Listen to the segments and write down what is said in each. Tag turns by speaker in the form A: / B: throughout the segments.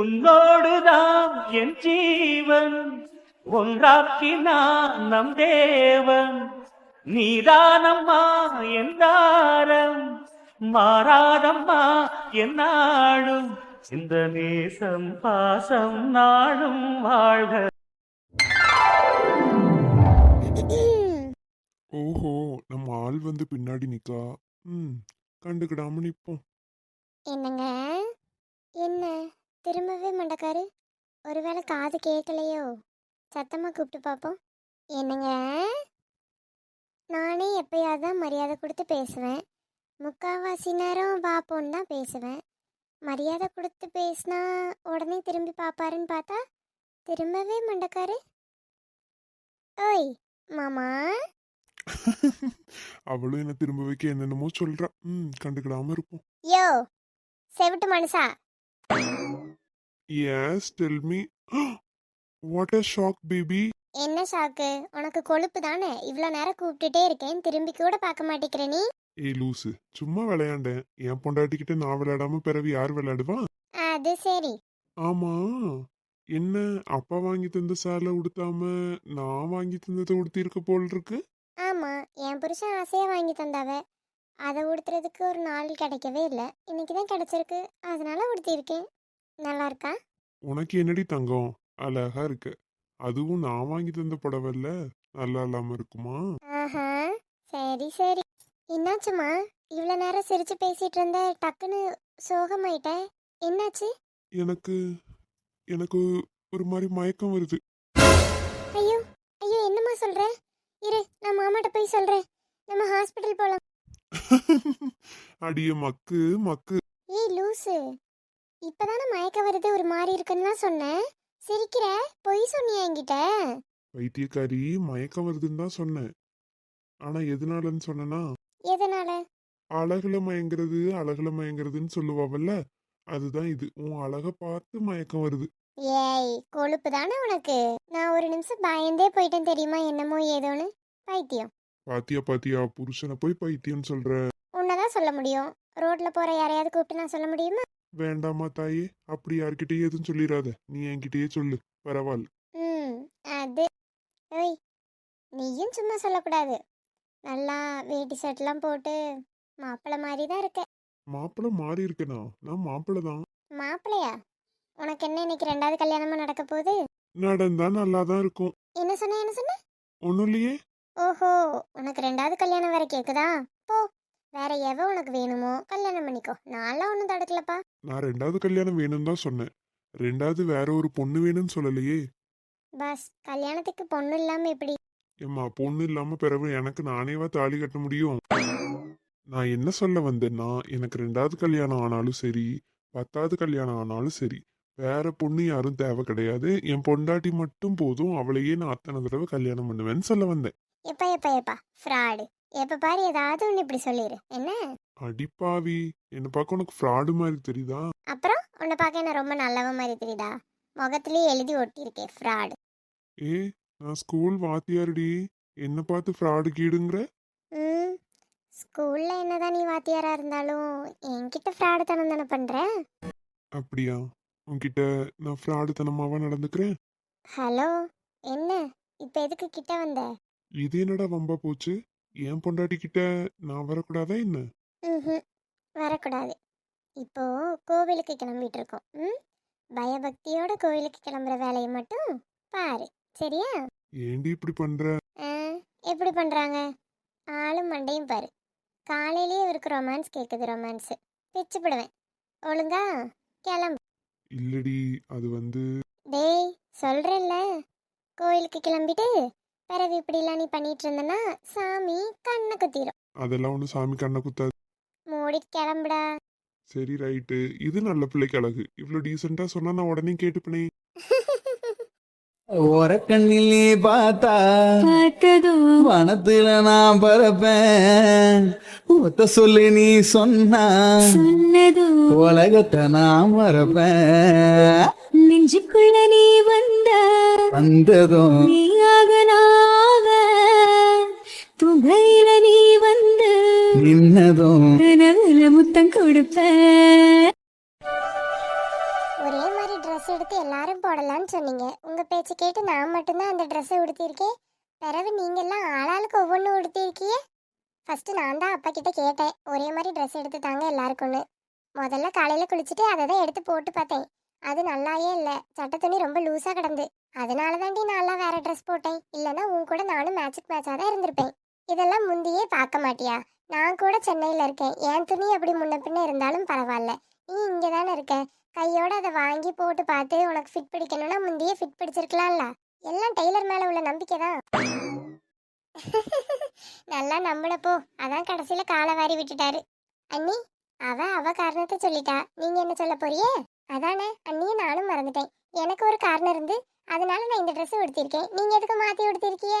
A: உன்னோடுதான் என் ஜீவன். ஒன்றாக்கினான் நம் தேவன். நீதானம்மா என் தாரம். மாறாதம்மா என் நாடும். இந்த நேசம் பாசம் நாடும் வாழ்க.
B: ஓஹோ நம்ம ஆள் வந்து பின்னாடி நிக்கா. ம் கண்டுக்கிடாம நிப்போம்.
C: என்னங்க? என்ன? திரும்பவே மண்டக்காரு ஒருவேளை காது கேட்கலையோ? சத்தமா கூப்பிட்டு பார்ப்போம் என்னங்க? நானே எப்பயாவது தான் மரியாதை கொடுத்து பேசுவேன். முக்காவாசி நேரம் பார்ப்போன்னு தான் பேசுவேன். மரியாதை கொடுத்து பேசினா உடனே திரும்பி பார்ப்பாருன்னு பார்த்தா திரும்பவே மண்டக்காரு ஓய் மாமா?
B: அவளும் என்ன திரும்ப வைக்க என்னென்னமோ சொல்றா. ம் கண்டுக்கிடாம இருப்போம்.
C: யோ செவிட்டு மனுஷா.
B: Yes tell me what a shock baby
C: என்ன ஷாக்கு உனக்கு கொழுப்பு தானே? இவ்வளோ நேரம் கூப்பிட்டுட்டே இருக்கேன். திரும்பி கூட பார்க்க மாட்டேங்கிற நீ?
B: ஏய் லூசு. சும்மா விளையாண்டேன். என் பொண்டாட்டிக்கிட்ட நான் விளையாடாம பிறவி யார் விளையாடுவா?
C: அது சரி.
B: ஆமா. என்ன? அப்பா வாங்கி தந்த சேலை உடுத்தாம நான் வாங்கி தந்ததை உடுத்திருக்க போல் இருக்கு
C: ஆமாம் என் புருஷன் ஆசையாக வாங்கி தந்தாவ. அதை உடுத்துறதுக்கு ஒரு நாள் கிடைக்கவே இல்லை. இன்னைக்கு தான் கிடைச்சிருக்கு. அதனால உடுத்தியிருக்கேன். நல்லா இருக்கா
B: உனக்கு என்னடி தங்கம்? அழகா இருக்கு. அதுவும் நான் வாங்கி தந்த புடவைல்ல? நல்லா இல்லாம இருக்குமா?
C: ஆஹா சரி சரி. என்னாச்சுமா இவ்வளோ நேரம் சிரிச்சு பேசிட்டு இருந்த டக்குன்னு சோகமாயிட்ட. என்னாச்சு?
B: எனக்கு எனக்கு ஒரு மாதிரி மயக்கம் வருது.
C: ஐயோ ஐயோ என்னம்மா சொல்ற? இரு நான் மாமாட்ட போய் சொல்றேன். நம்ம ஹாஸ்பிட்டல் போலாம்.
B: அடிய மக்கு மக்கு.
C: ஏய் லூசு. இப்பதானே மயக்க வருது ஒரு மாதிரி இருக்குன்னு சொன்னேன். சிரிக்கிற? பொய் சொன்னியா என்கிட்ட?
B: வைத்தியக்காரி மயக்கம் வருதுன்னு தான் சொன்னேன். ஆனா எதனாலன்னு சொன்னேன்னா
C: எதனால?
B: அழகுல மயங்கிறது அழகுல மயங்கிறதுன்னு சொல்லுவாவல்ல? அதுதான் இது. உன் அழக பார்த்து மயக்கம் வருது.
C: ஏய் கொழுப்பு தானே உனக்கு? நான் ஒரு நிமிஷம் பயந்தே போயிட்டேன் தெரியுமா? என்னமோ ஏதோன்னு. பைத்தியம்.
B: பாத்தியா பாத்தியா? புருஷனை போய் பைத்தியம்னு சொல்ற.
C: உன்னதான் சொல்ல முடியும். ரோட்ல போற யாரையாவது கூப்பிட்டு நான் சொல்ல முடியுமா?
B: வேண்டாமா தாயே அப்படி யார்கிட்டயும் எதுவும் சொல்லிடாத நீ என்கிட்டயே சொல்லு. பரவாயில்ல.
C: ம் அது. ஓய் நீயும் சும்மா சொல்லக்கூடாது. நல்லா வேட்டி ஷர்ட்லாம் போட்டு மாப்பிள்ளை மாதிரி தான் இருக்க
B: மாப்பிள்ளை மாறி இருக்கனா? நான் மாப்பிள்ளை தான்.
C: மாப்பிள்ளையா உனக்கு என்ன இன்னைக்கு ரெண்டாவது கல்யாணமா நடக்க போகுது?
B: நடந்தா நல்லா தான் இருக்கும்.
C: என்ன சொன்ன என்ன சொன்ன?
B: ஒன்றும் இல்லையே.
C: ஓஹோ உனக்கு ரெண்டாவது கல்யாணம் வேற கேக்குதா? வேற எவ உனக்கு வேணுமோ கல்யாணம் பண்ணிக்கோ. நான்லாம் ஒன்றும் தடுக்கலப்பா.
B: நான் ரெண்டாவது கல்யாணம் வேணும்னு தான் சொன்னேன். ரெண்டாவது வேற ஒரு பொண்ணு வேணும்னு சொல்லலையே.
C: பஸ் கல்யாணத்துக்கு பொண்ணு இல்லாம எப்படி?
B: ஏம்மா பொண்ணு இல்லாம பிறகு எனக்கு நானேவா தாலி கட்ட முடியும்? நான் என்ன சொல்ல வந்தேன்னா எனக்கு ரெண்டாவது கல்யாணம் ஆனாலும் சரி பத்தாவது கல்யாணம் ஆனாலும் சரி வேற பொண்ணு யாரும் தேவை கிடையாது. என் பொண்டாட்டி மட்டும் போதும். அவளையே நான் அத்தனை தடவை கல்யாணம் பண்ணுவேன்னு சொல்ல வந்தேன்.
C: எப்பா எப்பா எப்பா ஃப்ராடு எப்ப பாரு ஏதாவது ஒன்று இப்படி சொல்லிடு என்ன?
B: அடிப்பாவி. என்ன பார்க்க உனக்கு ஃப்ராடு மாதிரி தெரியுதா?
C: அப்புறம் உன்னை பார்க்க என்ன ரொம்ப நல்லவ மாதிரி தெரியுதா? முகத்திலேயே எழுதி ஒட்டியிருக்கேன் ஃப்ராடு
B: ஏ நான் ஸ்கூல் வாத்தியாருடி. என்ன பார்த்து ஃப்ராடு கீடுங்கிற?
C: ம். ஸ்கூல்ல என்னதான் நீ வாத்தியாரா இருந்தாலும் என்கிட்ட ஃப்ராடு தனம் தானே பண்ற?
B: அப்படியா? உன்கிட்ட நான் ஃப்ராடுத்தனமாவா நடந்துக்கிறேன்?
C: ஹலோ என்ன? இப்ப எதுக்கு கிட்ட வந்த?
B: இது என்னடா வம்பா போச்சு? என் பொண்டாட்டி கிட்ட நான் வரக்கூடாதா என்ன?
C: வரக்கூடாது. இப்போ கோவிலுக்கு கிளம்பிட்டு இருக்கோம் ம்? பயபக்தியோட கோவிலுக்கு கிளம்புற வேலையை மட்டும் பாரு. சரியா?
B: ஏண்டி இப்படி பண்ற?
C: எப்படி பண்றாங்க? ஆளும் மண்டையும் பாரு. காலையிலேயே இவருக்கு ரொமான்ஸ் கேட்குது ரொமான்ஸ் பிச்சு போடுவேன். ஒழுங்கா? கிளம்பு.
B: இல்லடி அது வந்து
C: டேய் சொல்றேன்ல. கோயிலுக்கு கிளம்பிட்டு பிறகு இப்படிலாம் நீ பண்ணிட்டு இருந்தனா சாமி கண்ணை குத்திரும்.
B: அதெல்லாம் ஒன்றும் சாமி கண்ணை குத்தாது.
C: மூடிட்டு கிளம்புடா.
B: சரி ரைட்டு. இது நல்ல பிள்ளைக்கு அழகு இவ்வளோ டீசெண்டா சொன்னா நான் உடனே கேட்டுப்பனே.
D: ஓரக்கண்ணிலே பார்த்தா
E: பார்த்ததும்
D: வனத்துல நான் பறப்பேன். ஒத்த சொல்லி நீ சொன்னா
E: சொன்னதும்
D: உலகத்தை நான் மறப்பேன்.
E: நெஞ்சுக்குள்ள நீ வந்த
D: வந்ததும்
E: நீயாக நாக துகையில நீ வந்து
D: நின்னதும்
E: கனவுல முத்தம் கொடுப்ப.
C: ஒரே மாதிரி மாதிரி ட்ரெஸ் எடுத்து எல்லாரும் போடலாம்னு சொன்னீங்க. உங்க பேச்சு கேட்டு நான் மட்டும்தான் அந்த ட்ரெஸ்ஸை உடுத்திருக்கேன் பிறகு நீங்க எல்லாம் ஆளாளுக்கு ஒவ்வொன்றும் உடுத்திருக்கீங்க ஃபர்ஸ்ட் நான் தான் அப்பா கிட்ட கேட்டேன். ஒரே மாதிரி ட்ரெஸ் எடுத்து தாங்க எல்லாருக்கும்னு. முதல்ல காலையில குளிச்சுட்டு அதை தான் எடுத்து போட்டு பார்த்தேன். அது நல்லாயே இல்லை. சட்ட துணி ரொம்ப லூஸா கிடந்து. அதனால தாண்டி நான் வேற ட்ரெஸ் போட்டேன். இல்லைன்னா உன் கூட நானும் மேட்சுக்கு மேட்சாக தான் இருந்திருப்பேன். இதெல்லாம் முந்தியே பார்க்க மாட்டியா? நான் கூட சென்னையில் இருக்கேன். என் துணி அப்படி முன்ன பின்ன இருந்தாலும் பரவாயில்ல. நீ இங்கே தானே இருக்க? கையோட அதை வாங்கி போட்டு பார்த்து உனக்கு ஃபிட் பிடிக்கணும்னா முந்தையே ஃபிட் பிடிச்சிருக்கலாம்ல. எல்லாம் டெய்லர் மேலே உள்ள நம்பிக்கை தான். நல்லா நம்பளப்போ அதான் கடைசியில காலை வாரி விட்டுட்டாரு. அண்ணி அவ அவ காரணத்தை சொல்லிட்டா. நீங்க என்ன சொல்ல போறியே அதானே? அண்ணியை நானும் மறந்துட்டேன். எனக்கு ஒரு காரணம் இருந்து அதனால நான் இந்த ட்ரெஸ் உடுத்திருக்கேன். நீங்க எதுக்கு மாத்தி உடுத்திருக்கிய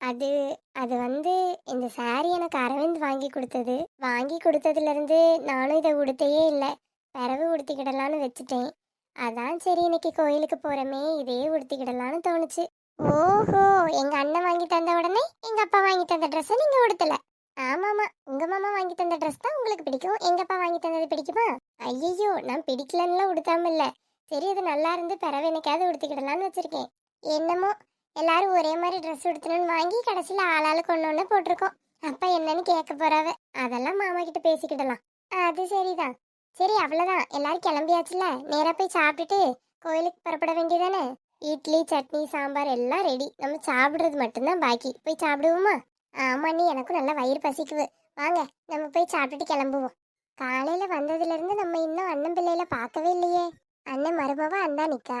C: அது அது வந்து இந்த சாரி எனக்கு அரவிந்த் வாங்கி கொடுத்தது. வாங்கி கொடுத்ததுல இருந்து நானும் இதை உடுத்தையே இல்லை. பிறவு உடுத்திக்கிடலான்னு வச்சுட்டேன். அதான் சரி இன்னைக்கு கோயிலுக்கு போறமே இதே உடுத்திக்கிடலான்னு தோணுச்சு. ஓஹோ எங்க அண்ணன் வாங்கி தந்த உடனே எங்க அப்பா வாங்கி தந்த ட்ரெஸ்ஸை நீங்க உடுத்தல. ஆமாமா. உங்க மாமா வாங்கி தந்த ட்ரெஸ் தான் உங்களுக்கு பிடிக்கும். எங்க அப்பா வாங்கி தந்தது பிடிக்குமா? ஐயோ நான் பிடிக்கலன்னுலாம் உடுத்தாம இல்ல சரி அது நல்லா இருந்து பிறவு எனக்காவது உடுத்திக்கிடலாம்னு வச்சிருக்கேன். என்னமோ எல்லாரும் ஒரே மாதிரி ட்ரெஸ் உடுத்தணும்னு வாங்கி கடைசியில் ஆளாளுக்கு ஒன்று ஒன்று போட்டிருக்கோம். அப்பா என்னன்னு கேட்க போறாவ? அதெல்லாம் மாமா கிட்ட பேசிக்கிடலாம். அது சரிதான். சரி அவ்வளோதான் எல்லாரும் கிளம்பியாச்சுல நேராக போய் சாப்பிட்டுட்டு கோயிலுக்கு புறப்பட வேண்டியதானே? இட்லி சட்னி சாம்பார் எல்லாம் ரெடி நம்ம சாப்பிட்றது மட்டும்தான் பாக்கி. போய் சாப்பிடுவோமா? ஆமாண்ணி எனக்கும் நல்லா வயிறு பசிக்குது. வாங்க நம்ம போய் சாப்பிட்டுட்டு கிளம்புவோம். காலையில வந்ததுலேருந்து நம்ம இன்னும் அண்ணன் பிள்ளையில பார்க்கவே இல்லையே. அண்ணன் மருமவா அந்தா நிக்கா.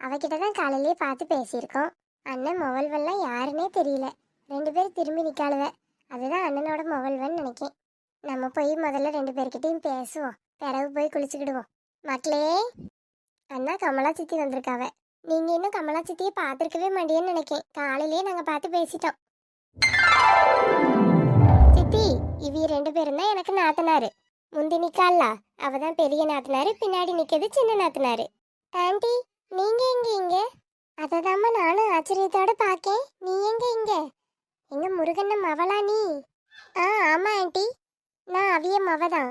C: அவகிட்ட தான் காலையிலேயே பார்த்து பேசியிருக்கோம். அண்ணன் மொவல்வெல்லாம் யாருன்னே தெரியல. ரெண்டு பேரும் திரும்பி நிற்காளுவ அதுதான் அண்ணனோட மொவல்வன் நினைக்கேன். நம்ம போய் முதல்ல ரெண்டு பேர்கிட்டையும் பேசுவோம். பிறகு போய் குளிச்சுக்கிடுவோம். மக்களே! அண்ணா கமலா சித்தி வந்திருக்காவ. நீங்க இன்னும் கமலா சித்தியை பார்த்துருக்கவே மாட்டேன்னு நினைக்கேன். காலையிலேயே நாங்கள் பார்த்து பேசிட்டோம். சித்தி இவி ரெண்டு பேரும் தான் எனக்கு நாத்தனாரு. முந்தி நிக்கால அவ தான் பெரிய நாத்தனாரு பின்னாடி நிக்கிறது சின்ன நாத்தனாரு. ஆண்டி நீங்க எங்க இங்க? அததாம்மா நானும் ஆச்சரியத்தோட பாக்கேன். நீ எங்க இங்க? எங்க முருகன் மவளா நீ? ஆ ஆமா ஆண்டி. நான் அவிய மவ தான்.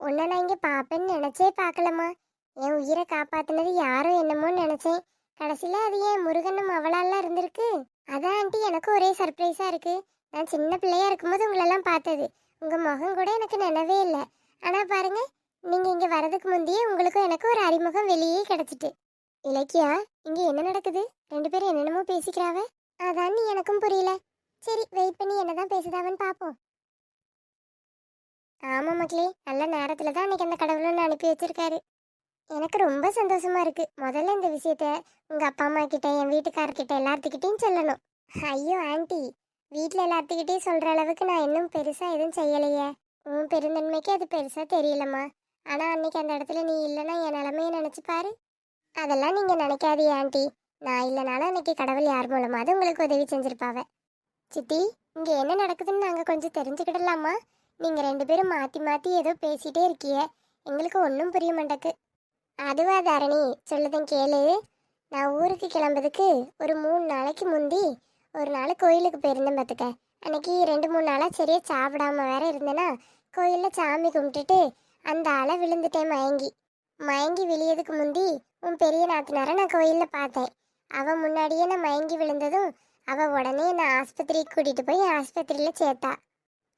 C: உன்னை நான் இங்க பாப்பேன்னு நினைச்சே பார்க்கலம்மா என் உயிரை காப்பாத்தினது யாரோ என்னமோன்னு நினைச்சேன். கடைசியில அது ஏன் முருகன் அவளாலாம் இருந்திருக்கு. அதான் ஆண்டி எனக்கு ஒரே சர்ப்ரைஸாக இருக்குது நான் சின்ன பிள்ளையா இருக்கும்போது உங்களெல்லாம் பார்த்தது. உங்கள் முகம் கூட எனக்கு நினைவே இல்லை. ஆனால் பாருங்கள் நீங்கள் இங்கே வரதுக்கு முந்தையே உங்களுக்கும் எனக்கு ஒரு அறிமுகம் வெளியே கிடச்சிட்டு. இலக்கியா இங்கே என்ன நடக்குது? ரெண்டு பேரும் என்னென்னமோ பேசிக்கிறாவ? அதான் நீ எனக்கும் புரியல. சரி வெயிட் பண்ணி என்னதான் பேசுதாவன்னு பார்ப்போம் ஆமாம் மக்களே நல்ல நேரத்தில் தான் அன்னைக்கு அந்த கடவுளும் அனுப்பி வச்சிருக்காரு. எனக்கு ரொம்ப சந்தோஷமா இருக்கு. முதல்ல இந்த விஷயத்த உங்க அப்பா அம்மா கிட்ட என் வீட்டுக்காரர்கிட்ட எல்லாத்துக்கிட்டையும் சொல்லணும். ஐயோ ஆண்டி. வீட்டில் எல்லாத்துக்கிட்டையும் சொல்ற அளவுக்கு நான் இன்னும் பெருசா எதுவும் செய்யலையே. உன் பெருந்தன்மைக்கு அது பெருசா தெரியலம்மா. ஆனா அன்னைக்கு அந்த இடத்துல நீ இல்லைன்னா என் நிலமைய நினைச்சு பாரு. அதெல்லாம் நீங்க நினைக்காதீ ஆண்டி. நான் இல்லைனாலும் அன்னைக்கு கடவுள் யார் மூலமாவது உங்களுக்கு உதவி செஞ்சிருப்பாவ. சித்தி இங்க என்ன நடக்குதுன்னு நாங்க கொஞ்சம் தெரிஞ்சுக்கிடலாமா? நீங்க ரெண்டு பேரும் மாத்தி மாத்தி ஏதோ பேசிட்டே இருக்கிய. எங்களுக்கு ஒன்றும் புரிய மாட்டேக்கு. அதுவா தாரணி? சொல்லுதன் கேளு. நான் ஊருக்கு கிளம்புறதுக்கு ஒரு மூணு நாளைக்கு முந்தி ஒரு நாள் கோயிலுக்கு போயிருந்தேன் பார்த்துக்க அன்னைக்கு ரெண்டு மூணு நாளாக சரியாக சாப்பிடாம வேற இருந்தேன்னா கோயிலில் சாமி கும்பிட்டுட்டு அந்த ஆளை விழுந்துட்டேன் மயங்கி. மயங்கி விழியதுக்கு முந்தி உன் பெரிய நாத்தினார நான் கோயிலில் பார்த்தேன். அவன் முன்னாடியே நான் மயங்கி விழுந்ததும் அவள் உடனே என்னை ஆஸ்பத்திரிக்கு கூட்டிகிட்டு போய் ஆஸ்பத்திரியில் சேர்த்தா.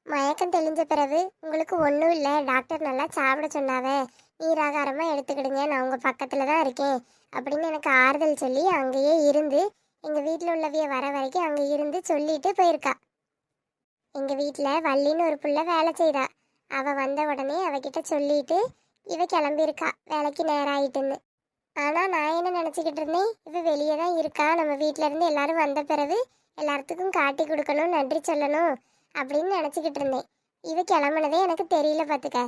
C: மயக்கம் தெளிஞ்ச பிறகு உங்களுக்கு ஒன்றும் இல்லை டாக்டர் நல்லா சாப்பிட சொன்னாவே நீராகாரமாக எடுத்துக்கிடுங்க. நான் உங்கள் பக்கத்தில் தான் இருக்கேன். அப்படின்னு எனக்கு ஆறுதல் சொல்லி அங்கேயே இருந்து எங்கள் வீட்டில் உள்ளவிய வர வரைக்கும் அங்கே இருந்து சொல்லிட்டு போயிருக்கா. எங்கள் வீட்டில் வள்ளின்னு ஒரு புள்ள வேலை செய்தா அவள் வந்த உடனே அவகிட்ட சொல்லிட்டு இவ கிளம்பியிருக்கா. வேலைக்கு நேரம் ஆயிட்டுன்னு. ஆனால் நான் என்ன நினச்சிக்கிட்டு இருந்தேன்? இவ வெளியே தான் இருக்கா. நம்ம வீட்டிலேருந்து எல்லாரும் வந்த பிறகு எல்லாத்துக்கும் காட்டி கொடுக்கணும் நன்றி சொல்லணும் அப்படின்னு நினச்சிக்கிட்டு இருந்தேன். இவ கிளம்புனதே எனக்கு தெரியல பார்த்துக்க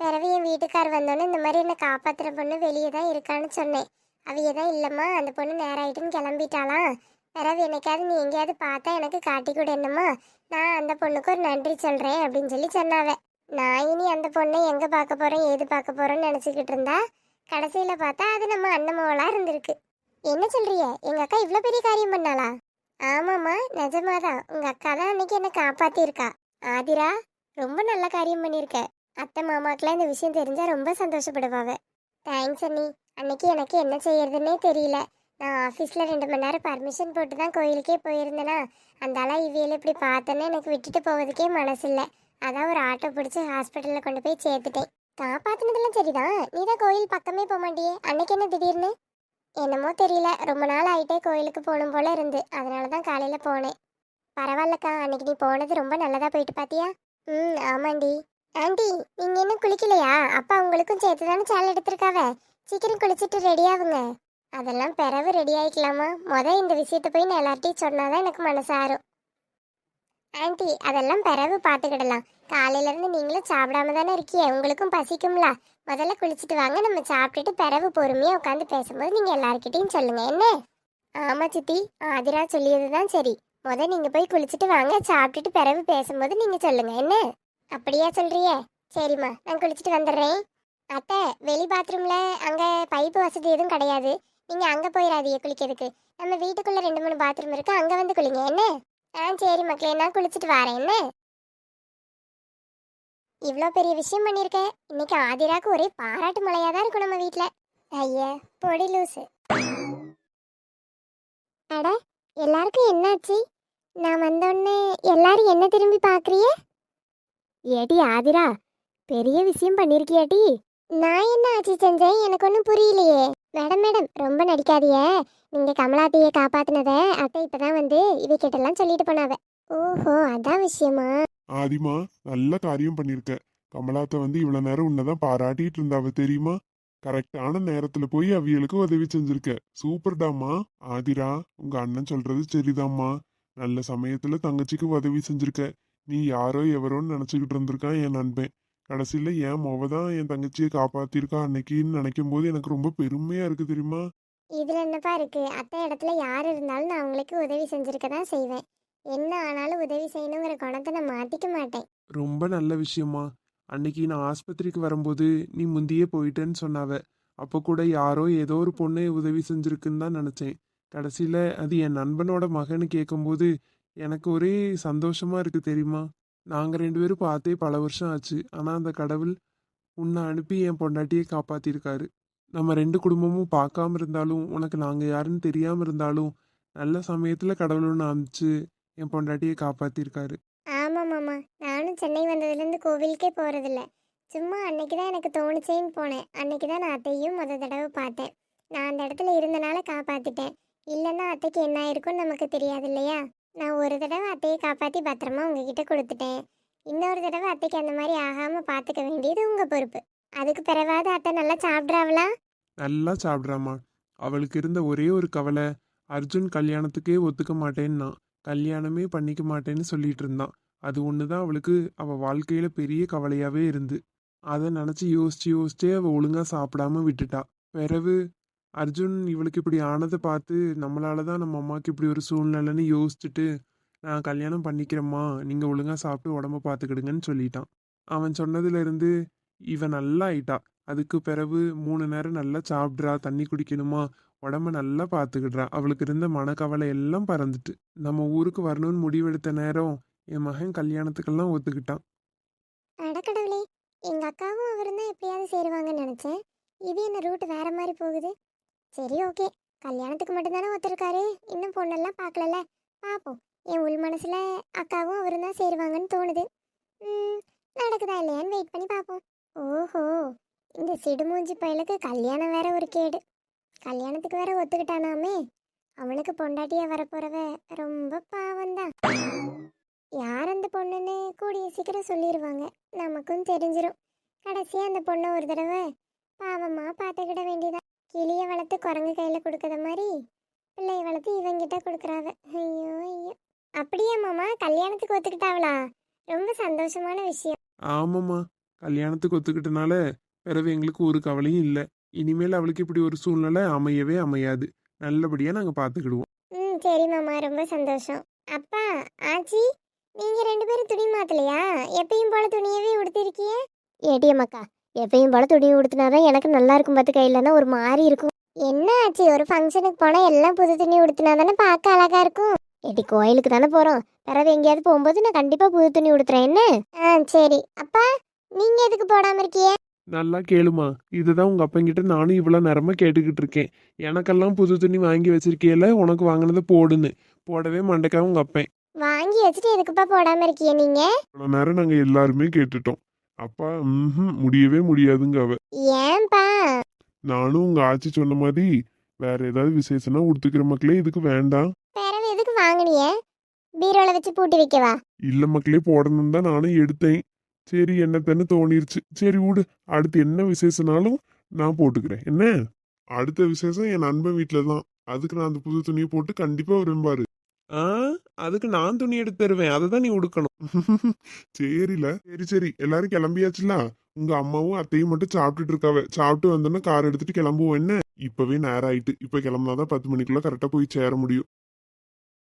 C: பிறகு என் வீட்டுக்கார் வந்தோன்னே இந்த மாதிரி என்னை காப்பாற்றுற பொண்ணு வெளியே தான் இருக்கான்னு சொன்னேன். அவையே தான் இல்லைம்மா அந்த பொண்ணு நேரம் ஆயிட்டுன்னு கிளம்பிட்டாளாம் பிறவு என்னைக்காவது நீ எங்கேயாவது பார்த்தா எனக்கு காட்டி கூட என்னம்மா நான் அந்த பொண்ணுக்கு ஒரு நன்றி சொல்கிறேன் அப்படின்னு சொல்லி சொன்னாவ. நான் இனி அந்த பொண்ணை எங்கே பார்க்க போகிறேன் ஏது பார்க்க போகிறோன்னு நினச்சிக்கிட்டு இருந்தா? கடைசியில் பார்த்தா அது நம்ம அண்ணமாவளாக இருந்திருக்கு. என்ன சொல்கிறிய எங்கள் அக்கா இவ்வளோ பெரிய காரியம் பண்ணாளா? ஆமாம்மா நிஜமாதான். உங்கள் அக்கா தான் அன்னைக்கு என்னை காப்பாற்றிருக்கா ஆதிரா ரொம்ப நல்ல காரியம் பண்ணியிருக்க. அத்தை மாமாக்கெல்லாம் இந்த விஷயம் தெரிஞ்சா ரொம்ப சந்தோஷப்படுவாங்க. தேங்க்ஸ் அண்ணி. அன்னைக்கு எனக்கு என்ன செய்யறதுன்னே தெரியல. நான் ஆஃபீஸில் ரெண்டு மணி நேரம் பர்மிஷன் போட்டு தான் கோயிலுக்கே போயிருந்தேனா அந்தாலாம் இவியில் இப்படி பார்த்தேன்னு எனக்கு விட்டுட்டு போவதுக்கே மனசு இல்லை அதான் ஒரு ஆட்டோ பிடிச்சி ஹாஸ்பிட்டலில் கொண்டு போய் சேர்த்துட்டேன். காப்பாத்தினதெல்லாம் சரிதான். நீ தான் கோயில் பக்கமே போக மாட்டியே. அன்னைக்கு என்ன திடீர்னு? என்னமோ தெரியல. ரொம்ப நாள் ஆயிட்டே கோயிலுக்கு போகணும் போல இருந்து. அதனால தான் காலையில் போனேன். பரவாயில்லக்கா. அன்னைக்கு நீ போனது ரொம்ப நல்லதாக போயிட்டு பார்த்தியா ம் ஆமாண்டி. ஆண்டி நீங்க என்ன குளிக்கலையா? அப்பா உங்களுக்கும் சேர்த்து தானே சேல் எடுத்திருக்காவ? சீக்கிரம் குளிச்சுட்டு ரெடி ஆகுங்க அதெல்லாம் பிறவு ரெடி ஆயிக்கலாமா? முத இந்த விஷயத்த போய் நான் எல்லார்ட்டையும் சொன்னாதான் எனக்கு மனசாரும் ஆண்டி அதெல்லாம் பிறவு பார்த்துக்கிடலாம் காலையில இருந்து நீங்களும் சாப்பிடாம தானே இருக்கியே? உங்களுக்கும் பசிக்கும்ல. முதல்ல குளிச்சுட்டு வாங்க. நம்ம சாப்பிட்டுட்டு பிறவு பொறுமையா உட்காந்து பேசும்போது நீங்க எல்லாருக்கிட்டையும் சொல்லுங்க. என்ன? ஆமா சித்தி ஆதிரா சொல்லியது தான் சரி. முத நீங்க போய் குளிச்சுட்டு வாங்க. சாப்பிட்டுட்டு பிறவு பேசும்போது நீங்க சொல்லுங்க. என்ன? அப்படியா சொல்றியே? சரிம்மா நான் குளிச்சுட்டு வந்துடுறேன். அத்தை வெளி பாத்ரூம்ல அங்க பைப்பு வசதி எதுவும் கிடையாது. நீங்க அங்க போயிடாதீங்க குளிக்கிறதுக்கு. நம்ம வீட்டுக்குள்ள ரெண்டு மூணு பாத்ரூம் இருக்கு அங்க வந்து குளிங்க என்ன? ஆ சரி மக்களே நான் குளிச்சுட்டு வரேன் என்ன? இவ்வளோ பெரிய விஷயம் பண்ணியிருக்க இன்னைக்கு ஆதிராக்கு ஒரே பாராட்டு மலையாக தான் இருக்கும் நம்ம வீட்டில் ஐயா பொடி லூசு. அட எல்லாருக்கும் என்னாச்சு? நான் வந்தோடனே எல்லாரும் என்ன திரும்பி பார்க்குறியே ஏடி ஆதிரா பெரிய விஷயம் பண்ணிருக்கியாடி? நான் என்ன ஆச்சு செஞ்சேன் எனக்கு ஒன்றும் புரியலையே. மேடம் மேடம் ரொம்ப நடிக்காதிய நீங்க கமலாத்தையை காப்பாத்தினத அத்தை இப்பதான் வந்து இவகிட்டலாம் சொல்லிட்டு போனாவ. ஓஹோ அதான் விஷயமா?
B: ஆதிமா நல்ல காரியம் பண்ணிருக்க. கமலாத்த வந்து இவ்வளவு நேரம் உன்னதான் பாராட்டிட்டு இருந்தாவ தெரியுமா? கரெக்டான நேரத்துல போய் அவியலுக்கு உதவி செஞ்சிருக்க. சூப்பர்டாமா ஆதிரா உங்க அண்ணன் சொல்றது சரிதாம்மா. நல்ல சமயத்துல தங்கச்சிக்கு உதவி செஞ்சிருக்க. நீ யாரோ எவரோன்னு நினைச்சுக்கிட்டு இருந்திருக்கான் என் நண்பன் கடைசியில என் மொவ தான் என் தங்கச்சியை காப்பாத்திருக்கா அன்னைக்குன்னு நினைக்கும் போது எனக்கு ரொம்ப பெருமையா இருக்கு தெரியுமா?
C: இதுல என்னப்பா இருக்கு? அத்தை இடத்துல யார் இருந்தாலும் நான் அவங்களுக்கு உதவி செஞ்சிருக்க தான் செய்வேன். என்ன ஆனாலும் உதவி செய்யணுங்கிற குணத்தை நான் மாத்திக்க மாட்டேன்.
F: ரொம்ப நல்ல விஷயமா. அன்னைக்கு நான் ஆஸ்பத்திரிக்கு வரும்போது நீ முந்தியே போயிட்டேன்னு சொன்னாவ. அப்போ கூட யாரோ ஏதோ ஒரு பொண்ணு உதவி செஞ்சிருக்குன்னு தான் நினச்சேன். கடைசியில் அது என் நண்பனோட மகன்னு கேட்கும்போது எனக்கு ஒரே சந்தோஷமா இருக்கு தெரியுமா? நாங்கள் ரெண்டு பேரும் பார்த்தே பல வருஷம் ஆச்சு. ஆனால் அந்த கடவுள் உன்னை அனுப்பி என் பொண்டாட்டியை காப்பாத்திருக்காரு. நம்ம ரெண்டு குடும்பமும் பார்க்காம இருந்தாலும் உனக்கு நாங்கள் யாருன்னு தெரியாமல் இருந்தாலும் நல்ல சமயத்தில் கடவுள் ஒன்று அனுப்பிச்சு என் பொண்டாட்டியை காப்பாத்திருக்காரு.
C: ஆமா மாமா. நானும் சென்னை வந்ததுலேருந்து கோவிலுக்கே போகிறதில்ல சும்மா அன்னைக்கு தான் எனக்கு தோணுச்சேன்னு போனேன். அன்னைக்கு தான் நான் அத்தையும் முத தடவை பார்த்தேன். நான் அந்த இடத்துல இருந்தனால காப்பாத்திட்டேன். இல்லைன்னா அத்தைக்கு என்ன ஆயிருக்கும்னு நமக்கு தெரியாது இல்லையா நான் ஒரு தடவை அத்தையை காப்பாற்றி பத்திரமா உங்ககிட்ட கொடுத்துட்டேன். இன்னொரு தடவை அத்தைக்கு அந்த மாதிரி ஆகாமல் பார்த்துக்க வேண்டியது உங்கள் பொறுப்பு. அதுக்கு பிறவாது அத்தை நல்லா சாப்பிட்றாவளா?
F: நல்லா சாப்பிட்றாம்மா. அவளுக்கு இருந்த ஒரே ஒரு கவலை அர்ஜுன் கல்யாணத்துக்கே ஒத்துக்க மாட்டேன்னா கல்யாணமே பண்ணிக்க மாட்டேன்னு சொல்லிட்டு இருந்தான். அது ஒன்று தான் அவளுக்கு அவள் வாழ்க்கையில் பெரிய கவலையாகவே இருந்து. அதை நினச்சி யோசிச்சு யோசிச்சே அவள் ஒழுங்காக சாப்பிடாம விட்டுட்டா. பிறகு அர்ஜுன் இவளுக்கு இப்படி ஆனதை பார்த்து நம்மளால தான் நம்ம அம்மாவுக்கு இப்படி ஒரு சூழ்நிலைன்னு யோசிச்சுட்டு நான் கல்யாணம் பண்ணிக்கிறேம்மா. நீங்கள் ஒழுங்காக சாப்பிட்டு உடம்ப பார்த்துக்கிடுங்கன்னு சொல்லிட்டான். அவன் சொன்னதுலேருந்து இவன் நல்லா ஆயிட்டா. அதுக்கு பிறகு மூணு நேரம் நல்லா சாப்பிட்றா தண்ணி குடிக்கணுமா உடம்ப நல்லா பார்த்துக்கிடுறா அவளுக்கு இருந்த மனக்கவலை எல்லாம் பறந்துட்டு. நம்ம ஊருக்கு வரணும்னு முடிவெடுத்த நேரம் என் மகன் கல்யாணத்துக்கெல்லாம் ஒத்துக்கிட்டான்.
C: அடக்கடவுளே எங்க அக்காவும் அவரும் தான் எப்படியாவது சேருவாங்கன்னு நினைச்சேன். இது என்ன ரூட் வேற மாதிரி போகுது? சரி ஓகே. கல்யாணத்துக்கு மட்டும்தானே ஒத்துருக்காரு? இன்னும் பொண்ணெல்லாம் பார்க்கலல்ல? பார்ப்போம் என் உள் மனசில் அக்காவும் அவரும் தான் சேருவாங்கன்னு தோணுது. ம், நடக்குதா இல்லையான்னு வெயிட் பண்ணி பார்ப்போம் ஓஹோ! இந்த சிடுமூஞ்சி பயலுக்கு கல்யாணம் வேற ஒரு கேடு. கல்யாணத்துக்கு வேற ஒத்துக்கிட்டானாமே. அவனுக்கு பொண்டாட்டியா வரப்போறவ ரொம்ப பாவம்தான். யார் அந்த பொண்ணுன்னு கூடிய சீக்கிரம் சொல்லிடுவாங்க நமக்கும் தெரிஞ்சிடும் கடைசியாக அந்த பொண்ணை ஒரு தடவை பாவமாக பார்த்துக்கிட வேண்டியதான் கிளிய வளர்த்து குரங்கு கையில கொடுக்கற மாதிரி பிள்ளைய வளர்த்து இவங்கிட்ட கொடுக்குறாவ. ஐயோ ஐயோ. அப்படியா மாமா? கல்யாணத்துக்கு ஒத்துக்கிட்டாவளா? ரொம்ப சந்தோஷமான விஷயம்.
F: ஆமாம்மா. கல்யாணத்துக்கு ஒத்துக்கிட்டனால பிறகு எங்களுக்கு ஒரு கவலையும் இல்லை. இனிமேல் அவளுக்கு இப்படி ஒரு சூழ்நிலை அமையவே அமையாது. நல்லபடியாக நாங்கள் பார்த்துக்கிடுவோம்
C: ம் சரி மாமா. ரொம்ப சந்தோஷம். அப்பா ஆச்சி நீங்க ரெண்டு பேரும் துணி மாத்தலையா? எப்பயும் போல துணியவே உடுத்திருக்கிய? ஏடிஎம் அக்கா எப்பயும் போல துணி உடுத்தினாதான் எனக்கு நல்லா இருக்கும் பார்த்து கையிலன்னா ஒரு மாதிரி இருக்கும். என்ன ஆச்சு? ஒரு ஃபங்க்ஷனுக்கு போனா எல்லாம் புது துணி உடுத்தினா தானே பார்க்க அழகா இருக்கும். ஏடி கோயிலுக்கு தானே போறோம். பிறகு எங்கேயாவது போகும்போது நான் கண்டிப்பா புது துணி உடுத்துறேன். என்ன? ஆ சரி. அப்பா நீங்க எதுக்கு போடாம இருக்கிய
F: நல்லா கேளுமா. இதுதான் உங்க அப்பங்கிட்ட நானும் இவ்வளவு நேரமா கேட்டுக்கிட்டு இருக்கேன். எனக்கெல்லாம் புது துணி வாங்கி வச்சிருக்கேல உனக்கு வாங்கினதை போடுன்னு. போடவே மண்டைக்காவும் உங்க அப்பன்.
C: வாங்கி வச்சுட்டு எதுக்குப்பா போடாம இருக்கீங்க நீங்க?
B: இவ்வளவு நேரம் நாங்க எல்லாருமே கேட்டுட்டோம். அப்பா ம்ஹும், முடியவே முடியாதுங்க அவ.
C: ஏன்பா?
B: நானும் உங்க ஆச்சி சொன்ன மாதிரி வேற ஏதாவது விசேஷம்னா உடுத்துக்கிற மக்களே இதுக்கு வேண்டாம்.
C: பிறவு எதுக்கு வாங்குனிய? பீரோல வச்சு பூட்டி வைக்கவா?
B: இல்ல மக்களே போடணும் தான் நானும் எடுத்தேன். சரி என்னத்தன்னு தோணிருச்சு. சரி விடு அடுத்து என்ன விசேஷனாலும் நான் போட்டுக்கிறேன். என்ன? அடுத்த விசேஷம் என் நண்பன் வீட்டில தான். அதுக்கு நான் அந்த புது துணியை போட்டு கண்டிப்பா வருவேன் பாரு
F: ஆ? அதுக்கு நான் துணி எடுத்து தருவேன். அதை தான் நீ உடுக்கணும்.
B: சரில. சரி சரி. எல்லாரும் கிளம்பியாச்சுல? உங்க அம்மாவும் அத்தையும் மட்டும் சாப்பிட்டுட்டு இருக்காவ. சாப்பிட்டு வந்தோன்னா கார் எடுத்துட்டு கிளம்புவோம். என்ன? இப்பவே நேரம் ஆயிட்டு. இப்ப கிளம்புனாதான் பத்து மணிக்குள்ள கரெக்டா போய் சேர முடியும்.